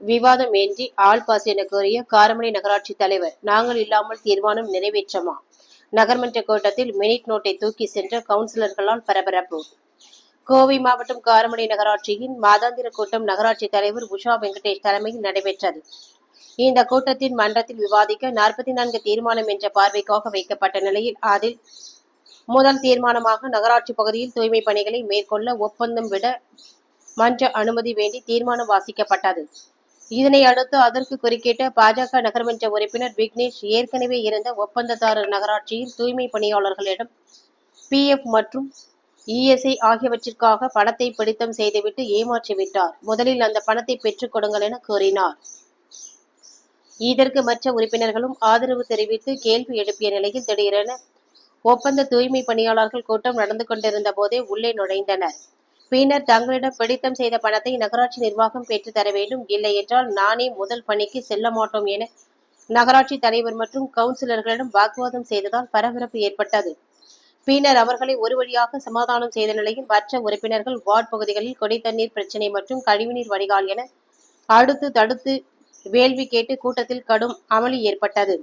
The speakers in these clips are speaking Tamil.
விவாதமின்றி ஆள் பாஸ் என கோரிய காரமடை நகராட்சி தலைவர் நாங்கள் இல்லாமல் தீர்மானம் நிறைவேற்றமா? நகர்மன்ற கூட்டத்தில் மினிட் நோட்டை தூக்கி சென்ற கவுன்சிலர்களால் பரபரப்பு. கோவை மாவட்டம் காரமடை நகராட்சியின் மாதாந்திர கூட்டம் நகராட்சி தலைவர் உஷா வெங்கடேஷ் தலைமையில் நடைபெற்றது. இந்த கூட்டத்தின் மன்றத்தில் விவாதிக்க நாற்பத்தி நான்கு தீர்மானம் என்ற பார்வைக்காக வைக்கப்பட்ட நிலையில் அதில் முதல் தீர்மானமாக நகராட்சி பகுதியில் தூய்மை பணிகளை மேற்கொள்ள ஒப்பந்தம் விட மன்ற அனுமதி வேண்டி தீர்மானம் வாசிக்கப்பட்டது. இதனை அடுத்து அதற்கு குறுக்கிட்ட பாஜக நகர்மன்ற உறுப்பினர் விக்னேஷ் ஏற்கனவே இருந்த ஒப்பந்ததாரர் நகராட்சியில் தூய்மை பணியாளர்களிடம் பிஎஃப் மற்றும் இஎஸ்ஐ ஆகியவற்றிற்காக பணத்தை பிடித்தம் செய்துவிட்டு ஏமாற்றிவிட்டார் முதலில் அந்த பணத்தை பெற்றுக் கொடுங்கள் என கூறினார். இதற்கு மற்ற உறுப்பினர்களும் ஆதரவு தெரிவித்து கேள்வி எழுப்பிய நிலையில் திடீரென ஒப்பந்த தூய்மை பணியாளர்கள் கூட்டம் நடந்து கொண்டிருந்த போதே உள்ளே நுழைந்தனர். பின்னர் தங்களிடம் பிடித்தம் செய்த பணத்தை நகராட்சி நிர்வாகம் பெற்று தர வேண்டும். இல்லை என்றால் நானே முதல் பணிக்கு செல்ல மாட்டோம் என நகராட்சி தலைவர் மற்றும் கவுன்சிலர்களிடம் வாக்குவாதம் செய்ததால் பரபரப்பு ஏற்பட்டது. பின்னர் அவர்களை ஒரு வழியாக சமாதானம் செய்த நிலையில் மற்ற உறுப்பினர்கள் வார்டு பகுதிகளில் குடி தண்ணீர் மற்றும் கழிவுநீர் வடிகால் என அடுத்து தடுத்து வேள்வி கேட்டு கூட்டத்தில் கடும் அமளி ஏற்பட்டது.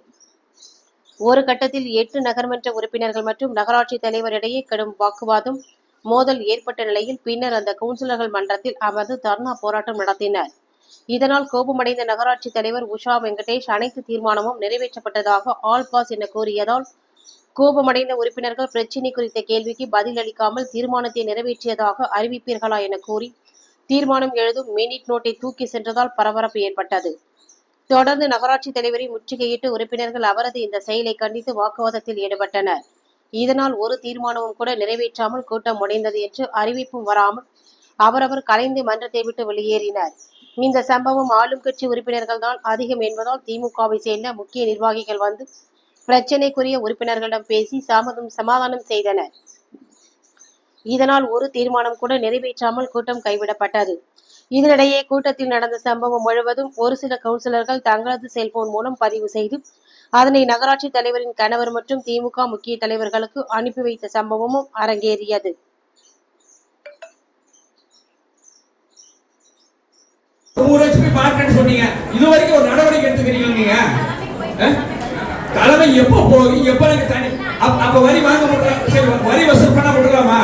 ஒரு கட்டத்தில் எட்டு நகர்மன்ற உறுப்பினர்கள் மற்றும் நகராட்சி தலைவரிடையே கடும் வாக்குவாதம் மோதல் ஏற்பட்ட நிலையில் பின்னர் அந்த கவுன்சிலர்கள் மன்றத்தில் அமர்ந்து தர்ணா போராட்டம் நடத்தினர். இதனால் கோபமடைந்த நகராட்சி தலைவர் உஷா வெங்கடேஷ் அனைத்து தீர்மானமும் நிறைவேற்றப்பட்டதாக ஆல் பாஸ் என கூறியதால் கோபமடைந்த உறுப்பினர்கள் பிரச்சினை குறித்த கேள்விக்கு பதிலளிக்காமல் தீர்மானத்தை நிறைவேற்றியதாக அறிவிப்பீர்களா என கூறி தீர்மானம் எழுதும் மினிட் நோட்டை தூக்கி சென்றதால் பரபரப்பு ஏற்பட்டது. தொடர்ந்து நகராட்சி தலைவரை முற்றுகையிட்டு உறுப்பினர்கள் அவரது இந்த செயலை கண்டித்து வாக்குவாதத்தில் ஈடுபட்டனர். இதனால் ஒரு தீர்மானமும் கூட நிறைவேற்றாமல் கூட்டம் முடிந்தது என்று அறிவிப்பும் வராமல் அவரவர் கலைந்து மன்றத்தை விட்டு வெளியேறினர். இந்த சம்பவம் ஆளும் கட்சி உறுப்பினர்கள் தான் அதிகம் என்பதால் திமுகவை சேர்ந்த முக்கிய நிர்வாகிகள் வந்து பிரச்சனைக்குரிய உறுப்பினர்களிடம் பேசி சமதம் சமாதானம் செய்தனர். இதனால் ஒரு தீர்மானம் கூட நிறைவேற்றாமல் கூட்டம் கைவிடப்பட்டது. இதனிடையே கூட்டத்தில் நடந்த சம்பவம் முழுவதும் ஒரு சில கவுன்சிலர்கள் தங்களது செல்போன் மூலம் பதிவு செய்து அதனை நகராட்சி தலைவரின் கணவர் மற்றும் திமுக முக்கிய தலைவர்களுக்கு அனுப்பி வைத்த சம்பவமும் அரங்கேறியது. ஊராட்சி போய் பார்க்கன்னு சொன்னீங்க. இது வரைக்கும் ஒரு நடவடிக்கை எடுத்துக்கிறீங்க நீங்க? அஹ்? தலைமை எப்போ போய் எப்ப எனக்கு தனி? அப்ப வரி வாங்க முடியல சரி வரி வசூல் பண்ண முடியலாமா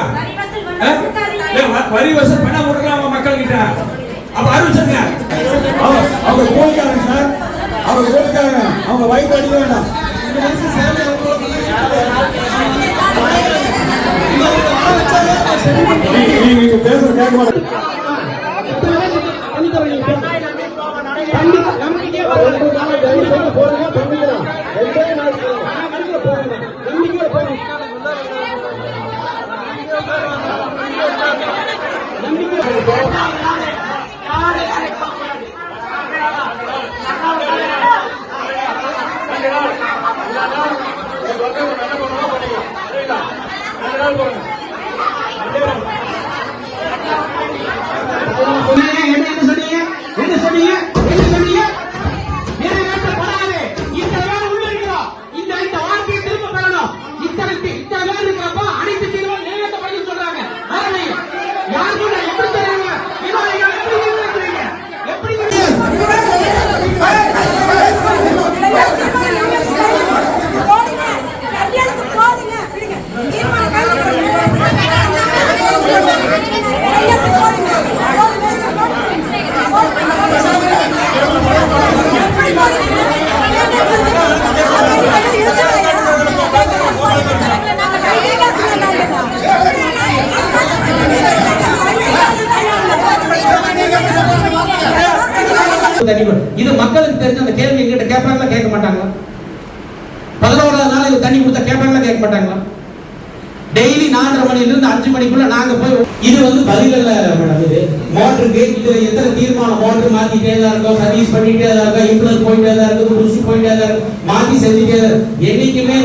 வரி வசூல் பண்ண முடியலாமா மக்கள் கிட்ட அப்ப அறிவிச்சுங்க அவங்க அவங்க கோழிக்காரங்க சார் அவங்க கோழிக்காரங்க அவங்க வயிற்று அடிக்க வேண்டாம். நீங்க- கேட்க மாட்டேன் தண்ணி இது மக்களுக்கு தெரிஞ்ச அந்த கேள்வி எங்கிட்ட கேட்பாங்களா கேட்க மாட்டாங்களா? பதினோராவது நாள் இது தண்ணி கொடுத்தா கேட்பாங்களா கேட்க மாட்டாங்களா? டெய்லி நாலரை மணில இருந்து அஞ்சு மணிக்குள்ள நாங்க போய் இது வந்து பதில் இல்ல மேடம் இது மோட்டருக்கு இதுல எத்தனை தீர்மானம்? மோட்டர் மாத்திட்டே தான் இருக்கோம் சர்வீஸ் பண்ணிட்டே தான் இருக்கோம் இம்ப்ளர் போயிட்டே தான் இருக்கு புதுசு போயிட்டே தான் இருக்கு மாத்தி செஞ்சுட்டே தான் என்னைக்குமே